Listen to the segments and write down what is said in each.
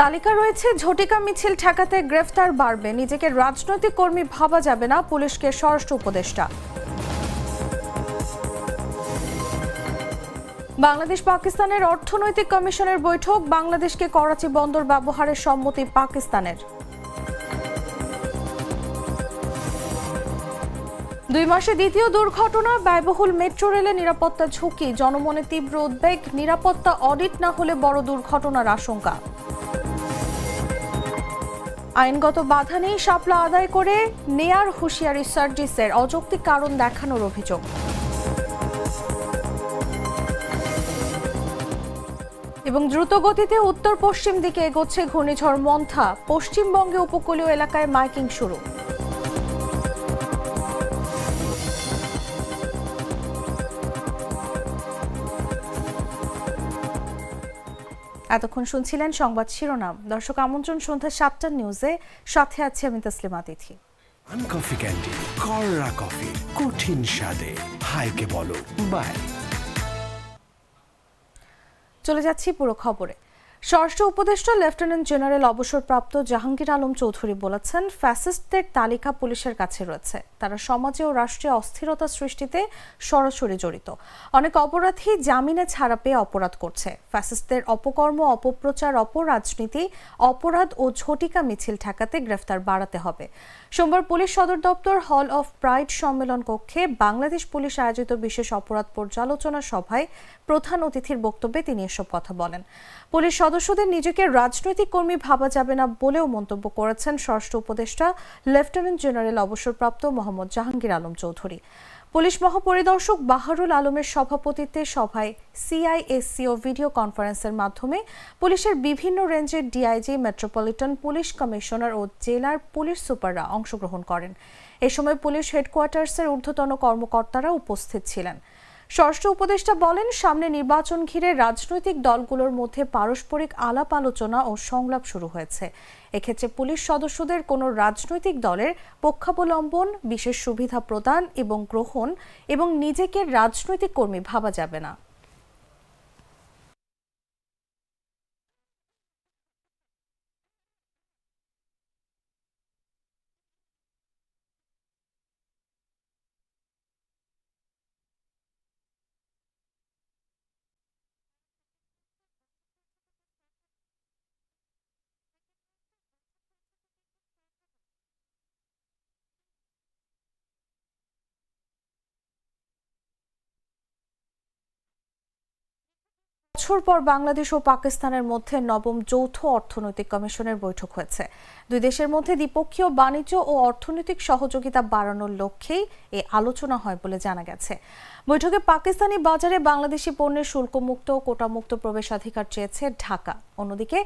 তালিকা রয়েছে, ঝটিকা মিছিল ঠেকাতে গ্রেফতার বাড়বে, নিজেকে রাজনৈতিক কর্মী ভাবা যাবে না পুলিশকে স্বরাষ্ট্র উপদেষ্টা। বাংলাদেশ পাকিস্তানের অর্থনৈতিক কমিশনের বৈঠক, বাংলাদেশকে করাচি বন্দর ব্যবহারের সম্মতি পাকিস্তানের। দুই মাসে দ্বিতীয় দুর্ঘটনা, ব্যয়বহুল মেট্রো রেলে নিরাপত্তা ঝুঁকি, জনমনে তীব্র উদ্বেগ, নিরাপত্তা অডিট না হলে বড় দুর্ঘটনার আশঙ্কা। আইনগত বাধা নেই সাপলা আদায় করে নেয়ার হুঁশিয়ারি সার্জিসের অযৌক্তিক কারণ দেখানোর অভিযোগ। এবং দ্রুত গতিতে উত্তর পশ্চিম দিকে এগোচ্ছে ঘূর্ণিঝড় মন্থা। পশ্চিমবঙ্গে উপকূলীয় এলাকায় মাইকিং শুরু। এতক্ষণ শুনছিলেন সংবাদ শিরোনাম। দর্শক আমন্ত্রণ সন্ধ্যা সাতটার নিউজে। সাথে আছে আমি তসলিমা আতিথি। আনকফি ক্যান্ডি কররা কফি কঠিন স্বাদে। হাইকে বলো বাই চলে যাচ্ছি পুরো খবরে। স্বরাষ্ট্র উপদেষ্টা, লেফটেন্যান্ট জেনারেল অবসরপ্রাপ্ত জাহাঙ্গীর আলম চৌধুরী বলেছেন, ফ্যাসিস্টদের তালিকা পুলিশের কাছে রয়েছে। তারা সমাজে ও রাষ্ট্রীয় অস্থিরতা সৃষ্টিতে সরাসরি জড়িত। অনেক অপরাধী জামিনে ছাড়া পেয়ে অপরাধ করছে। ফ্যাসিস্টদের অপকর্ম, অপপ্রচার, অপরাজনীতি, অপরাধ ও ঝটিকা মিছিল ঠেকাতে গ্রেফতার বাড়াতে হবে। সোমবার পুলিশ সদর দপ্তর হল অফ প্রাইড সম্মেলন কক্ষে বাংলাদেশ পুলিশ আয়োজিত বিশেষ অপরাধ পর্যালোচনা সভায় প্রধান অতিথির বক্তব্যে তিনি এসব কথা বলেন। পুলিশ সদস্যদের নিজেকে রাজনৈতিক কর্মী ভাবা যাবে না বলেও মন্তব্য করেছেন স্বরাষ্ট্র উপদেষ্টা লেফটেন্যান্ট জেনারেল অবসরপ্রাপ্ত মোহাম্মদ জাহাঙ্গীর আলম চৌধুরী। পুলিশ মহাপরিদর্শক বাহারুল আলমের সভাপতিত্বে সভায় সিআইএসসি ও ভিডিও কনফারেন্সের মাধ্যমে পুলিশের বিভিন্ন রেঞ্জের ডিআইজি মেট্রোপলিটন পুলিশ কমিশনার ও জেলার পুলিশ সুপাররা অংশগ্রহণ করেন। এ সময় পুলিশ হেডকোয়ার্টার্সের ঊর্ধ্বতন কর্মকর্তারা উপস্থিত ছিলেন। স্বরাষ্ট্র উপদেষ্টা বলেন, সামনে নির্বাচন ঘিরে রাজনৈতিক দলগুলোর মধ্যে পারস্পরিক আলাপ আলোচনা ও সংলাপ শুরু হয়েছে। এক্ষেত্রে পুলিশ সদস্যদের কোনো রাজনৈতিক দলের পক্ষাবলম্বন, বিশেষ সুবিধা প্রদান এবং গ্রহণ এবং নিজেকে রাজনৈতিক কর্মী ভাবা যাবে না। বছর পর বাংলাদেশ ও পাকিস্তানের মধ্যে নবম যৌথ অর্থনৈতিক কমিশনের বৈঠক হয়েছে। দুই দেশের মধ্যে দ্বিপক্ষীয় বাণিজ্য ও অর্থনৈতিক সহযোগিতা বাড়ানোর লক্ষ্যেই এই আলোচনা হয় বলে জানা গেছে। বৈঠকে পাকিস্তানি বাজারে বাংলাদেশি পণ্যের শুল্কমুক্ত ও কোটামুক্ত প্রবেশাধিকার চেয়েছে ঢাকা। অন্যদিকে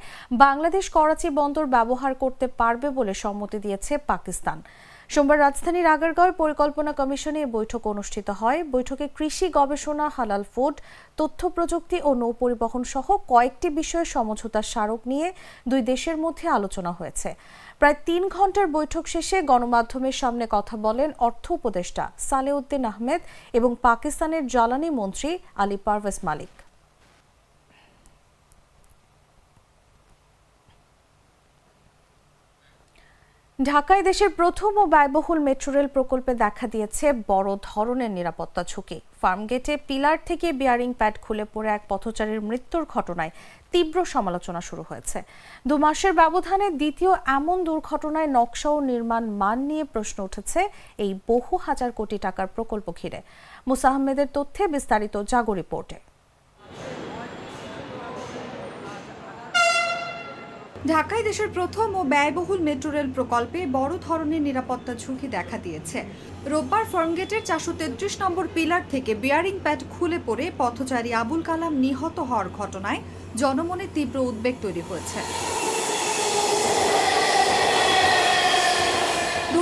বাংলাদেশ করাচি বন্দর ব্যবহার করতে পারবে বলে সম্মতি দিয়েছে পাকিস্তান। সোমবার রাজধানীর আগারগাঁওয়ে পরিকল্পনা কমিশনে বৈঠক অনুষ্ঠিত হয়। বৈঠকে কৃষি গবেষণা, হালাল ফুড, তথ্য প্রযুক্তি ও নৌ পরিবহন সহ কয়েকটি বিষয়ে সমঝোতার স্মারক নিয়ে দুই দেশের মধ্যে আলোচনা হয়েছে। প্রায় তিন ঘণ্টার বৈঠক শেষে গণমাধ্যমের সামনে কথা বলেন অর্থ উপদেষ্টা সালেউদ্দিন আহমেদ এবং পাকিস্তানের জ্বালানি মন্ত্রী আলী পারভেজ মালিক। ঢাকায় দেশের প্রথম ও ব্যয়বহুল মেট্রো রেল প্রকল্পে দেখা দিয়েছে বড় ধরনের নিরাপত্তা ঝুঁকি। ফার্মগেটে পিলার থেকে বিয়ারিং প্যাড খুলে পড়ে এক পথচারীর মৃত্যুর ঘটনায় তীব্র সমালোচনা শুরু হয়েছে। দু মাসের ব্যবধানে দ্বিতীয় এমন দুর্ঘটনায় নকশা ও নির্মাণ মান নিয়ে প্রশ্ন উঠেছে এই বহু হাজার কোটি টাকার প্রকল্প ঘিরে। মুসা আহমেদের তথ্যে বিস্তারিত জাগো রিপোর্টে। ঢাকায় দেশের প্রথম ও ব্যয়বহুল মেট্রো রেল প্রকল্পে বড় ধরনের নিরাপত্তা ঝুঁকি দেখা দিয়েছে। রোববার ফার্মগেটের চারশো তেত্রিশ নম্বর পিলার থেকে বিয়ারিং প্যাড খুলে পড়ে পথচারী আবুল কালাম নিহত হওয়ার ঘটনায় জনমনে তীব্র উদ্বেগ তৈরি হয়েছে দু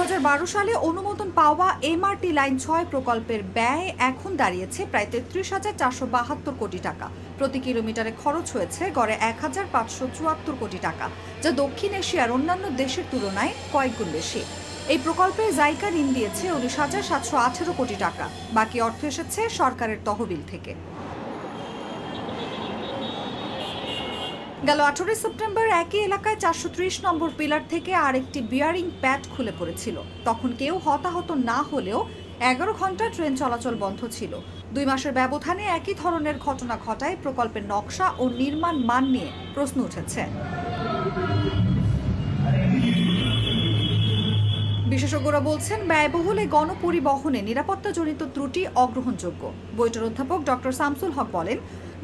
সালে অনুমোদন পাওয়া এমআরটি লাইন ছয় প্রকল্পের ব্যয় এখন দাঁড়িয়েছে প্রায় তেত্রিশ হাজার চারশো বাহাত্তর কোটি টাকা। প্রতি কিলোমিটারে খরচ হয়েছে গড়ে এক হাজার পাঁচশো চুয়াত্তর কোটি টাকা, যা দক্ষিণ এশিয়ার অন্যান্য দেশের তুলনায় কয়েকগুণ বেশি। এই প্রকল্পে জাইকা ঋণ দিয়েছে উনিশ হাজার সাতশো আঠেরো কোটি টাকা, বাকি অর্থ এসেছে সরকারের তহবিল থেকে। গেল আঠারোই সেপ্টেম্বর একই এলাকায় চারশো ত্রিশ নম্বর পিলার থেকে আরেকটি বিয়ারিং প্যাড খুলে পড়েছিল। তখন কেউ হতাহত না হলেও এগারো ঘণ্টা ট্রেন চলাচল বন্ধ ছিল। দুই মাসের ব্যবধানে একই ধরনের ঘটনা ঘটায় প্রকল্পের নকশা ও নির্মাণ মান নিয়ে প্রশ্ন উঠেছে। বিশেষজ্ঞরা বলছেন, ব্যয়বহুল এই গণপরিবহনে নিরাপত্তাজনিত ত্রুটি অগ্রহণযোগ্য। বইটার অধ্যাপক ডক্টর শামসুল হক বলেন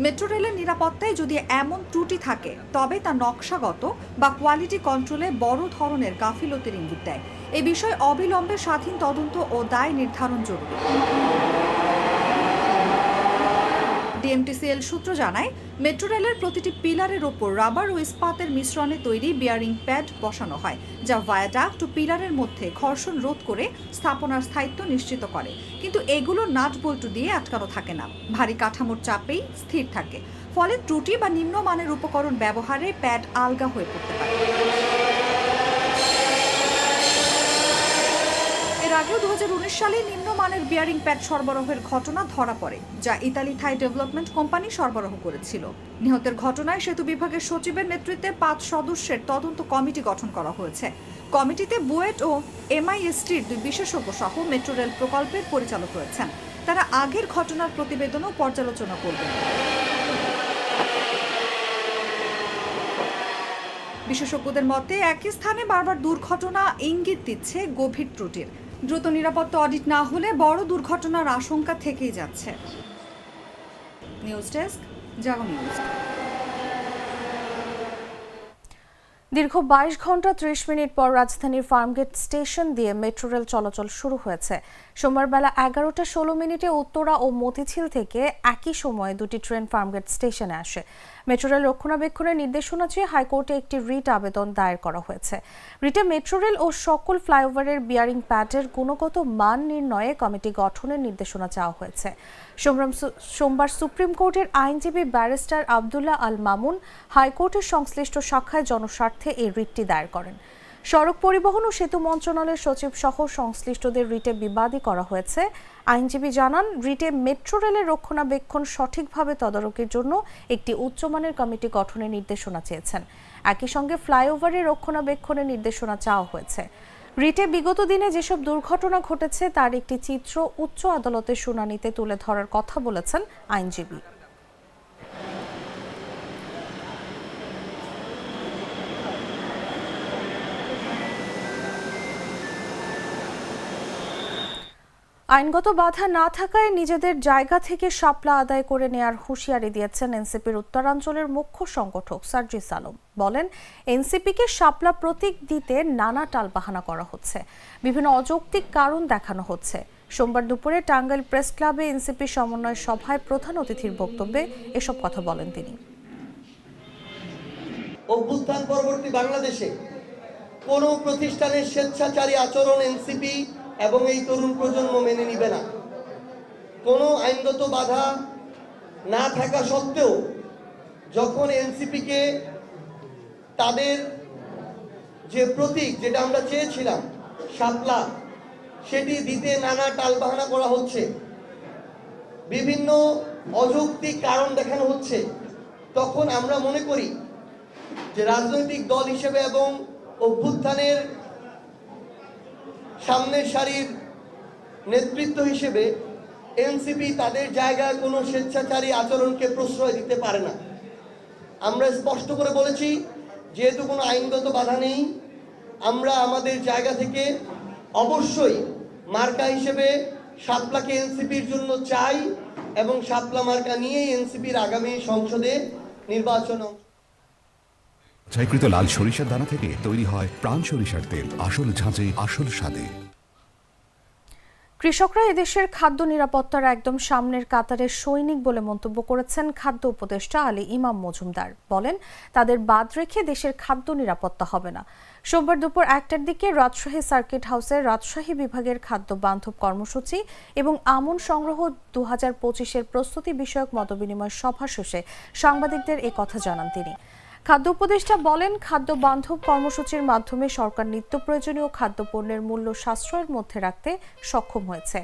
মেট্রো রেলের নিরাপত্তায় যদি এমন ত্রুটি থাকে, তবে তা নকশাগত বা কোয়ালিটি কন্ট্রোলে বড় ধরনের গাফিলতির ইঙ্গিত দেয়। এ বিষয়ে অবিলম্বে স্বাধীন তদন্ত ও দায় নির্ধারণ জরুরি। ডিএমটিসিএল সূত্র জানায়, মেট্রো রেলের প্রতিটি পিলারের ওপর রাবার ও ইস্পাতের মিশ্রণে তৈরি বিয়ারিং প্যাড বসানো হয়, যা ভায়াডাক্ট ও পিলারের মধ্যে ঘর্ষণ রোধ করে স্থাপনার স্থায়িত্ব নিশ্চিত করে। কিন্তু এগুলো নাট বল্টু দিয়ে আটকানো থাকে না। ভারী কাঠামোর চাপেই স্থির থাকে। ফলে ত্রুটি বা নিম্নমানের উপকরণ ব্যবহারে প্যাড আলগা হয়ে পড়তে পারে। আগেও দু সালে নিম্নমানের বিয়ারিং প্যাড সরবরাহের ঘটনা ধরা পড়ে, যা ইতালি থাই ডেভেলপমেন্ট কোম্পানি সরবরাহ করেছিল। নিহতের ঘটনায় সেতু বিভাগের সচিবের নেতৃত্বে পাঁচ সদস্যের তদন্ত কমিটি গঠন করা হয়েছে। কমিটিতে বুয়েট ও এমআইএসটির দুই বিশেষজ্ঞ সহ মেট্রো রেল প্রকল্পের পরিচালক রয়েছেন। তারা আগের ঘটনার প্রতিবেদনও পর্যালোচনা করবেন। বিশেষজ্ঞদের মতে একই স্থানে বারবার দুর্ঘটনা ইঙ্গিত দিচ্ছে গভীর ত্রুটির। দ্রুত নিরাপত্তা অডিট না হলে বড় দুর্ঘটনার আশঙ্কা থেকেই যাচ্ছে। নিউজ ডেস্ক দীর্ঘ বাইশ ঘণ্টা ত্রিশ মিনিট পর রাজধানীর ফার্মগেট স্টেশন দিয়ে মেট্রো রেল চলাচল শুরু হয়েছে। সোমবার বেলা এগারোটা ষোলো মিনিটে উত্তরা ও মতিঝিল থেকে একই সময়ে দুটি ট্রেন ফার্মগেট স্টেশনে আসে। মেট্রো রেল রক্ষণাবেক্ষণের নির্দেশনা চেয়ে হাইকোর্টে একটি রিট আবেদন দায়ের করা হয়েছে। রিটে মেট্রো রেল ও সকল ফ্লাইওভারের বিয়ারিং প্যাডের গুণগত মান নির্ণয়ে কমিটি গঠনের নির্দেশনা চাওয়া হয়েছে। সোমবার সুপ্রিম কোর্টের আইনজীবী ব্যারিস্টার আবদুল্লাহ আল মামুন হাইকোর্টের সংশ্লিষ্ট শাখায় জনস্বার্থে এই রিটটি দায়ের করেন। সড়ক পরিবহন ও সেতু মন্ত্রণালয়ের সচিব সহ সংশ্লিষ্টদের রিটে বিবাদী করা হয়েছে। আইনজীবী জানান, রিটে মেট্রো রেলের রক্ষণাবেক্ষণ সঠিকভাবে তদারকির জন্য একটি উচ্চমানের কমিটি গঠনের নির্দেশনা চেয়েছেন। একই সঙ্গে ফ্লাইওভারের রক্ষণাবেক্ষণের নির্দেশনা চাওয়া হয়েছে। রিটে বিগত দিনে যেসব দুর্ঘটনা ঘটেছে তার একটি চিত্র উচ্চ আদালতের শুনানিতে তুলে ধরার কথা বলেছেন আইনজীবী। আইনগত বাধা না থাকায় নিজেদের জায়গা থেকে সাপলা আদায় করে নেয়ার হুঁশিয়ারি দিয়েছেন এনসিপির উত্তরাঞ্চলের মুখ্য সংগঠক সার্জিস আলম। বলেন, এনসিপিকে সাপলা প্রতীক দিতে নানা টালবাহানা করা হচ্ছে। বিভিন্ন অযৌক্তিক কারণ দেখানো হচ্ছে। সোমবার দুপুরে টাঙ্গাইল প্রেস ক্লাবে এনসিপি সমন্বয় সভায় প্রধান অতিথির বক্তব্যে এসব কথা বলেন তিনি। অভ্যুত্থান পরবর্তী বাংলাদেশে কোনো প্রতিষ্ঠানের স্বেচ্ছাচারী আচরণ এনসিপি এবং এই তরুণ প্রজন্ম মেনে নিবে না। কোনো আইনগত বাধা না থাকা সত্ত্বেও যখন এনসিপিকে তাদের যে প্রতীক যেটা আমরা চেয়েছিলাম, শাপলা, সেটি দিতে নানা টালবাহানা করা হচ্ছে। বিভিন্ন অযৌক্তিক কারণ দেখানো হচ্ছে। তখন আমরা মনে করি যে রাজনৈতিক দল হিসেবে এবং অভ্যুত্থানের সামনের সারির নেতৃত্ব হিসেবে এনসিপি তাদের জায়গায় কোনো স্বেচ্ছাচারী আচরণকে প্রশ্রয় দিতে পারে না। আমরা স্পষ্ট করে বলেছি, যেহেতু কোনো আইনগত বাধা নেই, আমরা আমাদের জায়গা থেকে অবশ্যই মার্কা হিসেবে শাপলাকে এনসিপির জন্য চাই এবং শাপলা মার্কা নিয়েই এনসিপির আগামী সংসদে নির্বাচন ছাইকৃত লাল সরিষার দানা থেকে তৈরি হয় প্রাণ সরিষার তেল, আসল ঝাঁঝে, আসল স্বাদে। কৃষকরা এদেশের খাদ্য নিরাপত্তার একদম সামনের কাতারের সৈনিক বলে মন্তব্য করেছেন খাদ্য উপদেষ্টা আলী ইমাম মজুমদার। বলেন, তাদের বাদ রেখে দেশের খাদ্য নিরাপত্তা হবে না। সোমবার দুপুর একটার দিকে রাজশাহী সার্কিট হাউসের রাজশাহী বিভাগের খাদ্য বান্ধব কর্মসূচি এবং আমন সংগ্রহ দু হাজার প্রস্তুতি বিষয়ক মতবিনিময় সভা শেষে সাংবাদিকদের কথা জানান তিনি। খাদ্য উপদেষ্টা বলেন, খাদ্য বান্ধব কর্মসূচির মাধ্যমে সরকার নিত্য প্রয়োজনীয় খাদ্যপণ্যের মূল্য সাশ্রয়ের মধ্যে রাখতে সক্ষম হয়েছে।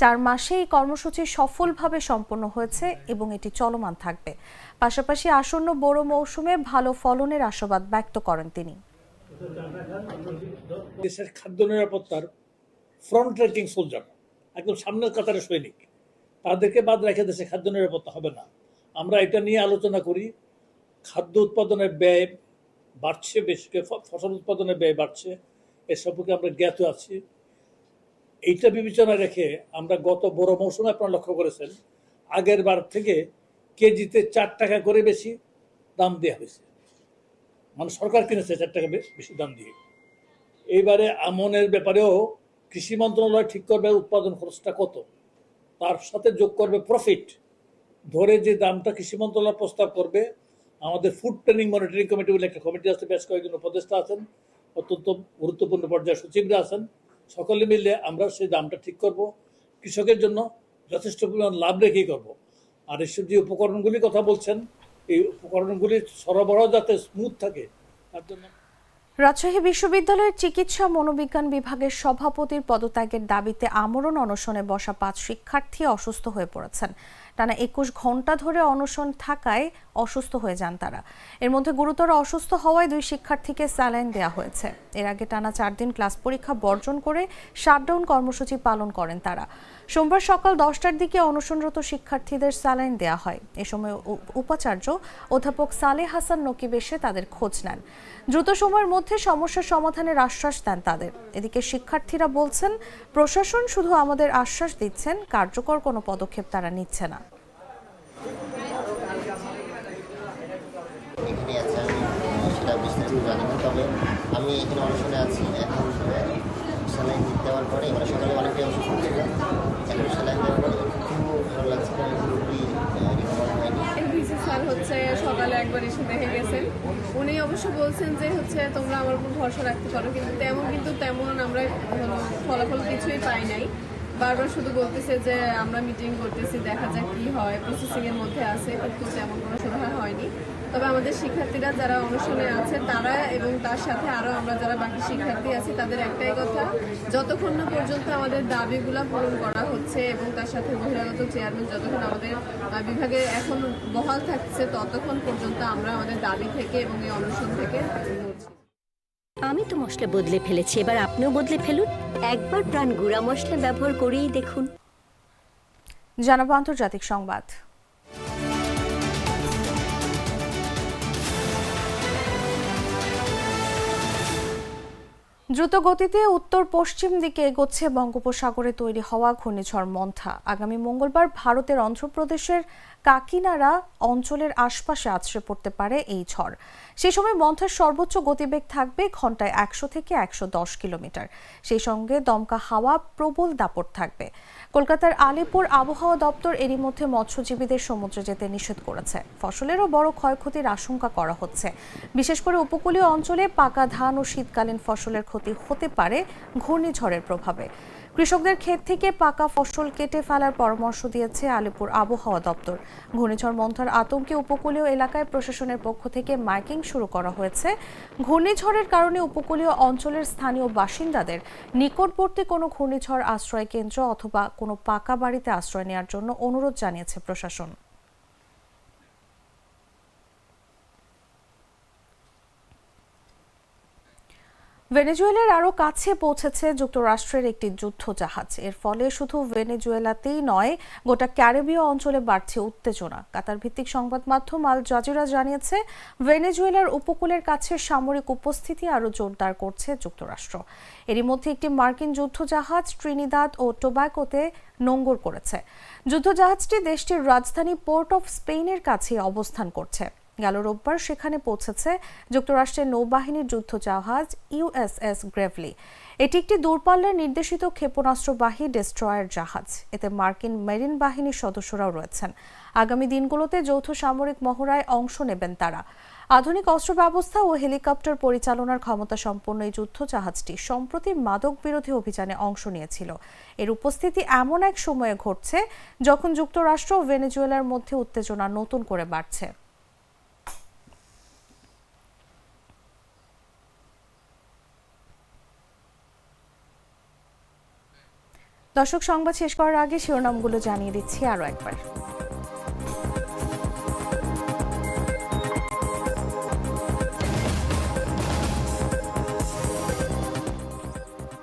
চার মাসে এই কর্মসূচি সফলভাবে সম্পন্ন হয়েছে এবং এটি চলমান থাকবে। পাশাপাশি আসন্ন বড় মৌসুমে ভালো ফলনের আশাবাদ ব্যক্ত করেন তিনি। দেশের খাদ্য নিরাপত্তার ফ্রন্ট রেটিং সোলজার একদম সামনের কাতারে সৈনিক। তাদেরকে বাদ রেখে দেশে খাদ্য নিরাপত্তা হবে না। আমরা এটা নিয়ে আলোচনা করি খাদ্য উৎপাদনের ব্যয় বাড়ছে, বেশি ফসল উৎপাদনের ব্যয় বাড়ছে, এ সম্পর্কে আমরা জ্ঞাত আছি। এইটা বিবেচনায় রেখে আমরা গত বড় মৌসুমে আপনারা লক্ষ্য করেছেন, আগের বার থেকে কেজিতে চার টাকা করে বেশি দাম দেওয়া হয়েছে। মানে সরকার কিনেছে চার টাকা বেশি দাম দিয়ে। এইবারে আমনের ব্যাপারেও কৃষি মন্ত্রণালয় ঠিক করবে উৎপাদন খরচটা কত, তার সাথে যোগ করবে প্রফিট ধরে যে দামটা কৃষি মন্ত্রণালয় প্রস্তাব করবে আমাদের ফুড ট্রেনিং মনিটরিং কমিটি বলে একটা কমিটি আছে, বেশ কয়েকজন উপদেষ্টা আছেন, অত্যন্ত গুরুত্বপূর্ণ পর্যায়ে সচিবরা আছেন। সকলে মিলে আমরা সেই দামটা ঠিক করব। কৃষকের জন্য যথেষ্ট পরিমাণ লাভ রেখেই করব। আর এসব যে উপকরণগুলির কথা বলছেন, এই উপকরণগুলির সরবরাহ যাতে স্মুথ থাকে, তার জন্য রাজশাহী বিশ্ববিদ্যালয়ের চিকিৎসা মনোবিজ্ঞান বিভাগের সভাপতির পদত্যাগের দাবিতে আমরণ অনশনে বসা পাঁচ শিক্ষার্থী অসুস্থ হয়ে পড়েছেন। টানা একুশ ঘণ্টা ধরে অনশন থাকায় অসুস্থ হয়ে যান তারা। এর মধ্যে গুরুতর অসুস্থ হওয়ায় দুই শিক্ষার্থীকে স্যালাইন দেওয়া হয়েছে। এর আগে টানা চার দিন ক্লাস পরীক্ষা বর্জন করে শাটডাউন কর্মসূচি পালন করেন তারা। সোমবার সকাল দশটার দিকে অনশনরত শিক্ষার্থীদের স্যালাইন দেওয়া হয়। এ সময় উপাচার্য অধ্যাপক সালে হাসান নকিব এসে তাদের খোঁজ নেন। দ্রুত সময়ের মধ্যে সমস্যার সমাধানের আশ্বাস দেন তাদের। এদিকে শিক্ষার্থীরা বলছেন, প্রশাসন শুধু আমাদের আশ্বাস দিচ্ছেন, কার্যকর কোনো পদক্ষেপ তারা নিচ্ছে না। এখানে আছে আমি সেটা বিস্তারিত জানি না তবে আমি এখানে অনশনে আছি। এখন স্যালাইন দেওয়ার পরে মানে সকালে অনেকটাই অসুস্থ ছিল। এখন স্যালাইন দেওয়ার পরে একটু ভালো লাগছে কারণ পুরোপুরি একবার এসে দেখে উনি অবশ্য বলছেন যে হচ্ছে তোমরা আমার উপর ভরসা রাখতে পারো, কিন্তু তেমন কিন্তু তেমন আমরা ফলাফল কিছুই পাই নাই। বারবার শুধু বলতেছে যে আমরা মিটিং করতেছি, দেখা যাক কি হয় প্রসেসিং এর মধ্যে আছে কিন্তু তেমন কোনো সুরাহা হয়নি। তবে আমাদের শিক্ষার্থীরা যারা অনুশীলনে আছে, তারা এবং তার সাথে আরও আমরা যারা বাকি শিক্ষার্থী আছি, তাদের একটাই কথা, যতক্ষণ না পর্যন্ত আমাদের দাবিগুলো পূরণ করা হচ্ছে এবং তার সাথে বহিরাগত চেয়ারম্যান যতক্ষণ আমাদের বিভাগে এখন বহাল থাকছে, ততক্ষণ পর্যন্ত আমরা আমাদের দাবি থেকে এবং এই অনশন থেকে আমি তো মশলা বদলে ফেলেছি, এবার আপনিও বদলে ফেলুন। একবার প্রাণ গুঁড়া মশলা ব্যবহার করেই দেখুন। জানাব আন্তর্জাতিক সংবাদ। দ্রুত গতিতে উত্তর পশ্চিম দিকে এগোচ্ছে বঙ্গোপসাগরে তৈরি হওয়া ঘূর্ণিঝড় মন্থা। আগামী মঙ্গলবার ভারতের অন্ধ্রপ্রদেশের কাকিনাড়া অঞ্চলের আশপাশে আছড়ে পড়তে পারে এই ঝড়। সেই সময় মন্থার সর্বোচ্চ গতিবেগ থাকবে ঘন্টায় একশো থেকে একশো দশ কিলোমিটার। সেই সঙ্গে দমকা হাওয়া প্রবল দাপট থাকবে। কলকাতার আলিপুর আবহাওয়া দপ্তর এরই মধ্যে মৎস্যজীবীদের সমুদ্রে যেতে নিষেধ করেছে। ফসলেরও বড় ক্ষয়ক্ষতির আশঙ্কা করা হচ্ছে। বিশেষ করে উপকূলীয় অঞ্চলে পাকা ধান ও শীতকালীন ফসলের ক্ষতি হতে পারে ঘূর্ণিঝড়ের প্রভাবে। কৃষকদের ক্ষেত থেকে পাকা ফসল কেটে ফেলার পরামর্শ দিয়েছে আলিপুর আবহাওয়া দপ্তর। ঘূর্ণিঝড় মন্থার আতঙ্কে উপকূলীয় এলাকায় প্রশাসনের পক্ষ থেকে মাইকিং শুরু করা হয়েছে। ঘূর্ণিঝড়ের কারণে উপকূলীয় অঞ্চলের স্থানীয় বাসিন্দাদের নিকটবর্তী কোনো ঘূর্ণিঝড় আশ্রয় কেন্দ্র অথবা কোনো পাকা বাড়িতে আশ্রয় নেওয়ার জন্য অনুরোধ জানিয়েছে প্রশাসন। ভেনেজুয়েলার আরও কাছে পৌঁছেছে যুক্তরাষ্ট্রের একটি যুদ্ধ জাহাজ এর ফলে শুধু ভেনেজুয়েলাতেই নয়, গোটা ক্যারিবীয় অঞ্চলে বাড়ছে উত্তেজনা। কাতার ভিত্তিক সংবাদ মাধ্যম আল জাজিরা জানিয়েছে, ভেনেজুয়েলার উপকূলের কাছে সামরিক উপস্থিতি আরও জোরদার করছে যুক্তরাষ্ট্র। এরই মধ্যে একটি মার্কিন যুদ্ধ জাহাজ ট্রিনিদাদ ও টোব্যাকোতে নোঙ্গর করেছে। যুদ্ধজাহাজটি দেশটির রাজধানী পোর্ট অফ স্পেনের কাছে অবস্থান করছে। গেল রোববার সেখানে পৌঁছেছে যুক্তরাষ্ট্রের নৌবাহিনীর যুদ্ধ জাহাজ ইউএসএস গ্রেভলি। এটি একটি দূরপাল্লার নির্দেশিত ক্ষেপণাস্ত্রবাহী ডেস্ট্রয়ার জাহাজ। এতে মার্কিন মেরিন বাহিনীর সদস্যরাও রয়েছেন। আগামী দিনগুলোতে যৌথ সামরিক মহড়ায় অংশ নেবেন তারা। আধুনিক অস্ত্র ব্যবস্থা ও হেলিকপ্টার পরিচালনার ক্ষমতা সম্পন্ন এই যুদ্ধ জাহাজটি সম্প্রতি মাদক বিরোধী অভিযানে অংশ নিয়েছিল। এর উপস্থিতি এমন এক সময়ে ঘটছে যখন যুক্তরাষ্ট্র ও ভেনেজুয়েলার মধ্যে উত্তেজনা নতুন করে বাড়ছে। দর্শক, সংবাদ শেষ করার আগে শিরোনামগুলো জানিয়ে দিচ্ছি আরও একবার।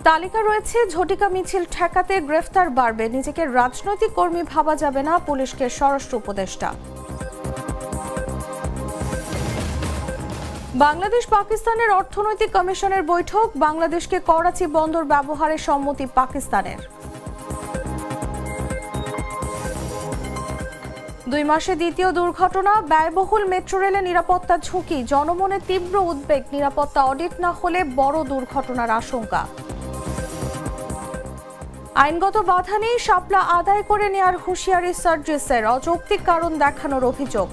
তালিকা রয়েছে, ঝটিকা মিছিল ঠেকাতে গ্রেফতার বাড়বে, নিজেকে রাজনৈতিক কর্মী ভাবা যাবে না পুলিশকে স্বরাষ্ট্র উপদেষ্টা। বাংলাদেশ পাকিস্তানের অর্থনৈতিক কমিশনের বৈঠক, বাংলাদেশকে করাচি বন্দর ব্যবহারের সম্মতি পাকিস্তানের। দুই মাসে দ্বিতীয় দুর্ঘটনা, ব্যয়বহুল মেট্রো রেলে নিরাপত্তা ঝুঁকি, জনমনে তীব্র উদ্বেগ, নিরাপত্তা অডিট না হলে বড় দুর্ঘটনার আশঙ্কা। আইনগত বাধা নেই শাপলা আদায় করে নেয়ার হুঁশিয়ারি সার্জিসের, অযৌক্তিক কারণ দেখানোর অভিযোগ।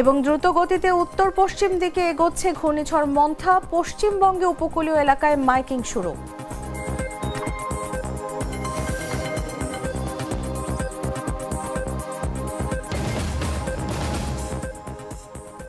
এবং দ্রুত গতিতে উত্তর পশ্চিম দিকে এগোচ্ছে ঘূর্ণিঝড় মন্থা, পশ্চিমবঙ্গে উপকূলীয় এলাকায় মাইকিং শুরু।